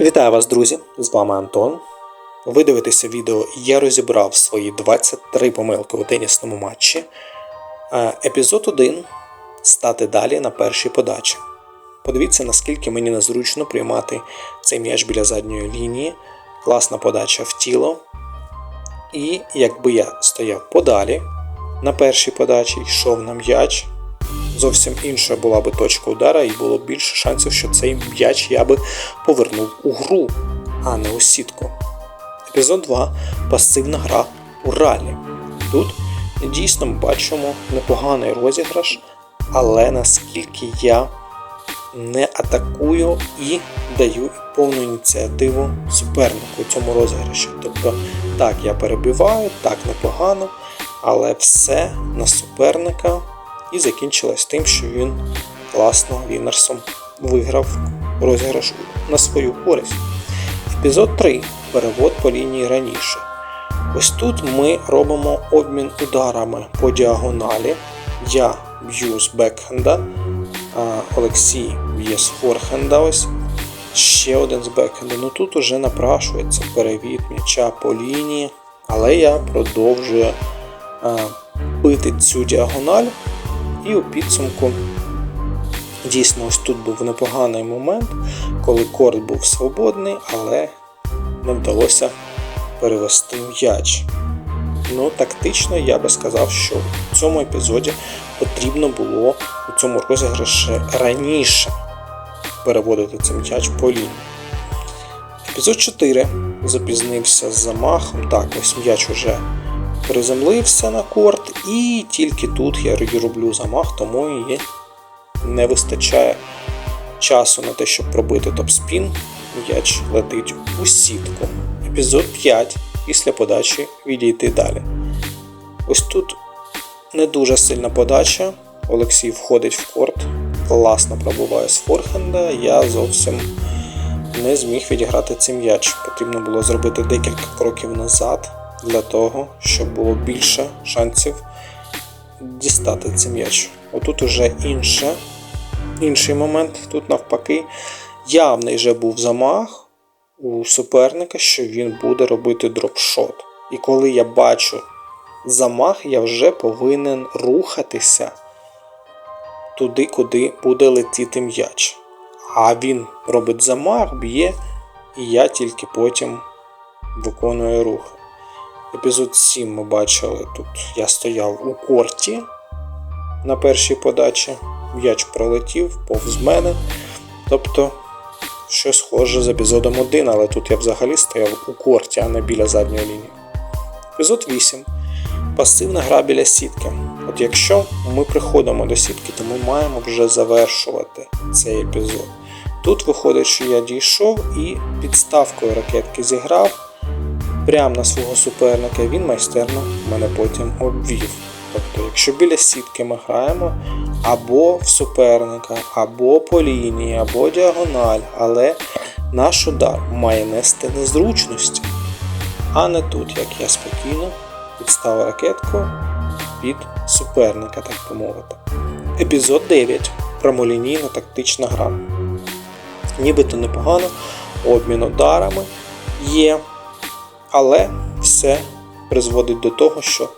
Вітаю вас, друзі! З вами Антон. Ви дивитеся відео Я розібрав свої 23 помилки у тенісному матчі. Е, Епізод 1. Стати далі на першій подачі. Подивіться, наскільки мені незручно приймати цей м'яч біля задньої лінії. Класна подача в тіло. І якби я стояв подалі на першій подачі, йшов на м'яч, зовсім інша була би точка удара, і було б більше шансів, що цей м'яч я би повернув у гру, а не у сітку. Епізод 2. Пасивна гра у ралі. Тут дійсно ми бачимо непоганий розіграш, але наскільки я не атакую і даю повну ініціативу супернику у цьому розіграші. Тобто, так, я перебиваю, так непогано, але все на суперника і закінчилось тим, що він класно Вінерсом виграв розіграш на свою користь. Епізод 3. Перевод по лінії раніше. Ось тут ми робимо обмін ударами по діагоналі. Я б'ю з бекхенда, Олексій б'є з форхенда. Ось ще один з бекхенда. Ну тут уже напрашується перевід м'яча по лінії, але я продовжую бити цю діагональ. І у підсумку дійсно ось тут був непоганий момент, коли корт був свободний, але не вдалося перевести м'яч. Ну, тактично я би сказав, що в цьому епізоді потрібно було у цьому розіграші раніше переводити цей м'яч по лінії. Епізод 4 запізнився з замахом. Так, ось м'яч уже приземлився на корт, і тільки тут я роблю замах, тому і не вистачає часу на те, щоб пробити топ-спін. М'яч летить у сітку. Епізод 5 після подачі відійти далі. Ось тут не дуже сильна подача. Олексій входить в корт, класно пробуває з форхенда. Я зовсім не зміг відіграти цей м'яч. Потрібно було зробити декілька кроків назад для того, щоб було більше шансів дістати цей м'яч. Отут уже інше, інший момент, тут навпаки, явний вже був замах у суперника, що він буде робити дропшот. І коли я бачу замах, я вже повинен рухатися туди, куди буде летіти м'яч. А він робить замах, б'є, і я тільки потім виконую рух. Епізод 7 ми бачили тут. Я стояв у корті на першій подачі. М'яч пролетів повз мене. Тобто, щось схоже з епізодом 1, але тут я взагалі стояв у корті, а не біля задньої лінії. Епізод 8. Пасивна гра біля сітки. От якщо ми приходимо до сітки, то ми маємо вже завершувати цей епізод. Тут виходить, що я дійшов і підставкою ракетки зіграв прямо на свого суперника, він майстерно мене потім обвів. Тобто, якщо біля сітки ми граємо або в суперника, або по лінії, або діагональ, але наш удар має нести незручності, а не тут, як я спокійно підставив ракетку під суперника, так би мовити. Епізод 9. Прямолінійна тактична гра. Нібито непогано, обмін ударами є. Але все призводить до того, що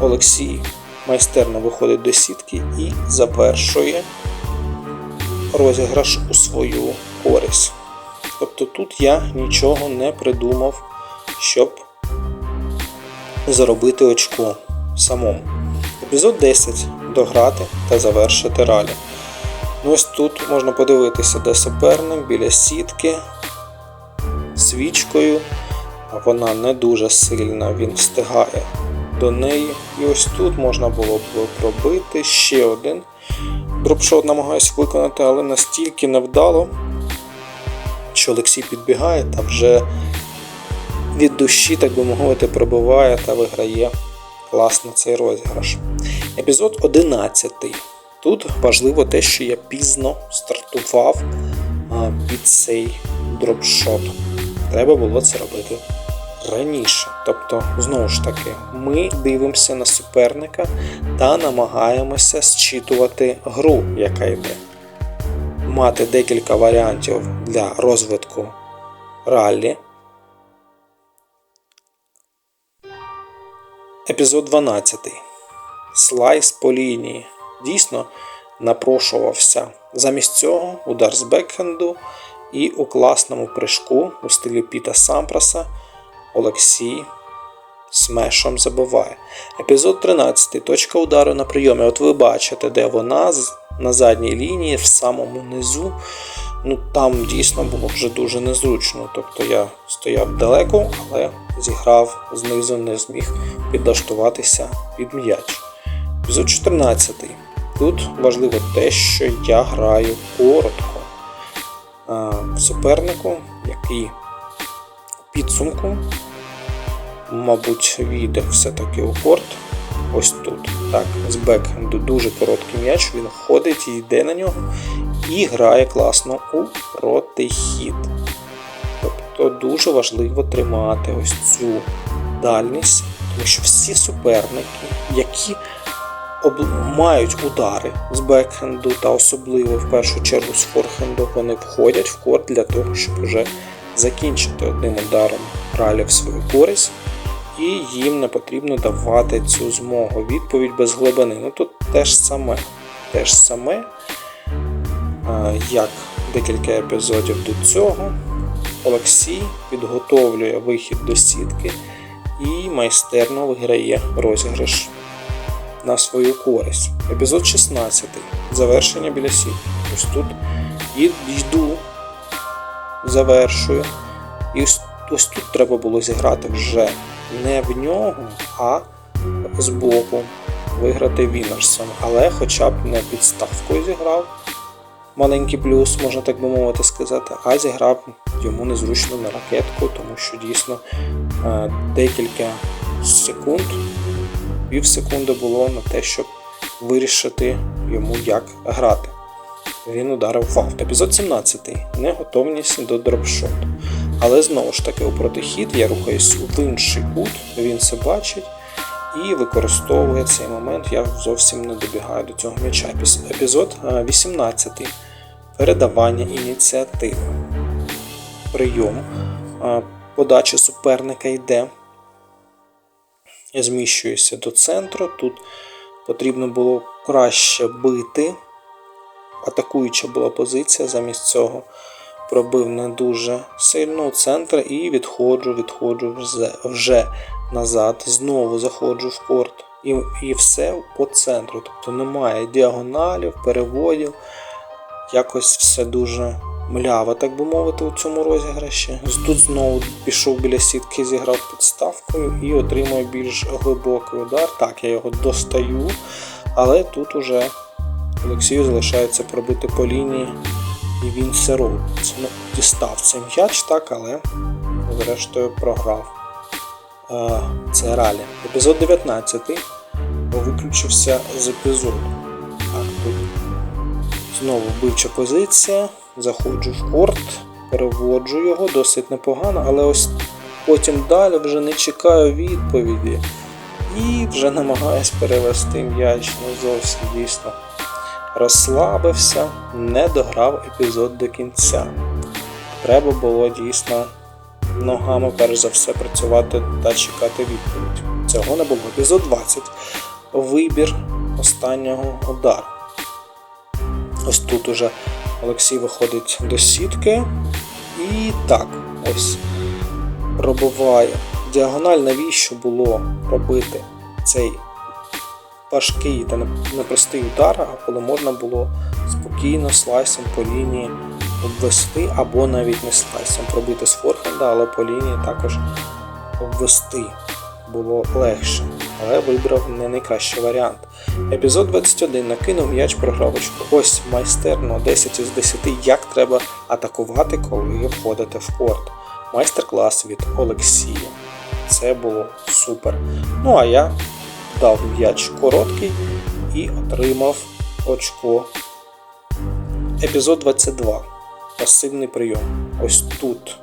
Олексій майстерно виходить до сітки і завершує розіграш у свою користь. Тобто тут я нічого не придумав, щоб заробити очко самому. Епізод 10 дограти та завершити ралі. Ну Ось тут можна подивитися, де суперник біля сітки свічкою вона не дуже сильна, він встигає до неї. І ось тут можна було б пробити ще один. Дропшот намагаюся виконати, але настільки невдало, що Олексій підбігає та вже від душі, так би мовити, пробиває та виграє класно цей розіграш. Епізод 11. Тут важливо те, що я пізно стартував під цей дропшот. Треба було це робити раніше. Тобто, знову ж таки, ми дивимося на суперника та намагаємося зчитувати гру, яка йде. Мати декілька варіантів для розвитку раллі. Епізод 12. Слайс по лінії. Дійсно напрошувався. Замість цього удар з бекхенду і у класному прыжку у стилі Піта Сампраса Олексій смешом забиває. Епізод 13. Точка удару на прийомі. От ви бачите, де вона на задній лінії, в самому низу. Ну Там дійсно було вже дуже незручно. Тобто я стояв далеко, але зіграв знизу, не зміг підлаштуватися під м'яч. Епізод 14. Тут важливо те, що я граю коротко. Супернику, який підсумку мабуть, війде все-таки у корт. Ось тут. Так, з бекхенду дуже короткий м'яч, він ходить і йде на нього і грає класно у протихід. Тобто дуже важливо тримати ось цю дальність, тому що всі суперники, які мають удари з бекхенду та особливо в першу чергу з форхенду, вони входять в корт для того, щоб вже закінчити одним ударом ралі в свою користь і їм не потрібно давати цю змогу. Відповідь без глибини. Ну тут теж саме. Теж саме, як декілька епізодів до цього, Олексій підготовлює вихід до сітки і майстерно виграє розіграш на свою користь. Епізод 16. Завершення біля сітки. Ось тут йду, завершую. І ось тут треба було зіграти вже не в нього, а з боку виграти Вінерсом. Але хоча б не підставкою зіграв. Маленький плюс, можна так би мовити сказати, а зіграв йому незручно на ракетку, тому що дійсно е, декілька секунд, пів секунди було на те, щоб вирішити йому, як грати. Він ударив фаут. Епізод 17. Неготовність до дропшоту. Але знову ж таки, у протихід я рухаюсь в інший кут, він це бачить і використовує цей момент. Я зовсім не добігаю до цього м'яча. Епізод 18. Передавання ініціативи. Прийом. Подача суперника йде. Зміщуюся до центру. Тут потрібно було краще бити. Атакуюча була позиція замість цього пробив не дуже сильно у центр і відходжу, відходжу вже назад. Знову заходжу в корт. І і все по центру. Тобто немає діагоналів, переводів. Якось все дуже мляво, так би мовити, у цьому розіграші. Тут знову пішов біля сітки, зіграв підставкою і отримує більш глибокий удар. Так, я його достаю, але тут уже Олексію залишається пробити по лінії і він все робить. Ну, Дістав цей м'яч, так, але зрештою програв. Це ралі. Епізод 19 виключився з епізоду. Так, тут Знову вбивча позиція, заходжу в корт, переводжу його, досить непогано, але ось потім далі вже не чекаю відповіді. І вже намагаюсь перевести м'яч ну зовсім дійсно розслабився, не дограв епізод до кінця. Треба було дійсно ногами, перш за все, працювати та чекати відповідь. Цього не було. Епізод 20. Вибір останнього удару. Ось тут уже Олексій виходить до сітки. І так, ось пробиває. Діагональ, навіщо було робити цей важкий та непростий удар, а коли можна було спокійно слайсом по лінії обвести, або навіть не слайсом пробити з форхенда, але по лінії також обвести було легше. Але вибрав не найкращий варіант. Епізод 21 накинув м'яч програвочку. Ось майстерно 10 із 10, як треба атакувати, коли входите в корт. Майстер-клас від Олексія. Це було супер. Ну а я дав м'яч короткий і отримав очко. Епізод 22. Пасивний прийом. Ось тут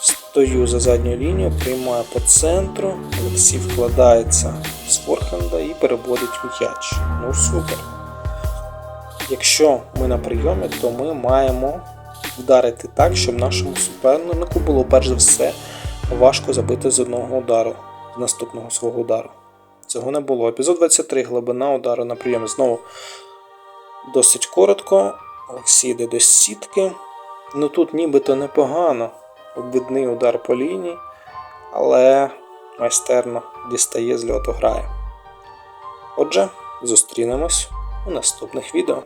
стою за задню лінію, приймаю по центру, Олексій вкладається з форхенда і переводить м'яч. Ну супер. Якщо ми на прийомі, то ми маємо вдарити так, щоб нашому супернику було перш за все важко забити з одного удару, з наступного свого удару. Цього не було. Епізод 23. Глибина удару на прийомі. Знову досить коротко. Олексій йде до сітки. Ну тут нібито непогано. Обвідний удар по лінії, але майстерно дістає з льоту грає. Отже, зустрінемось у наступних відео.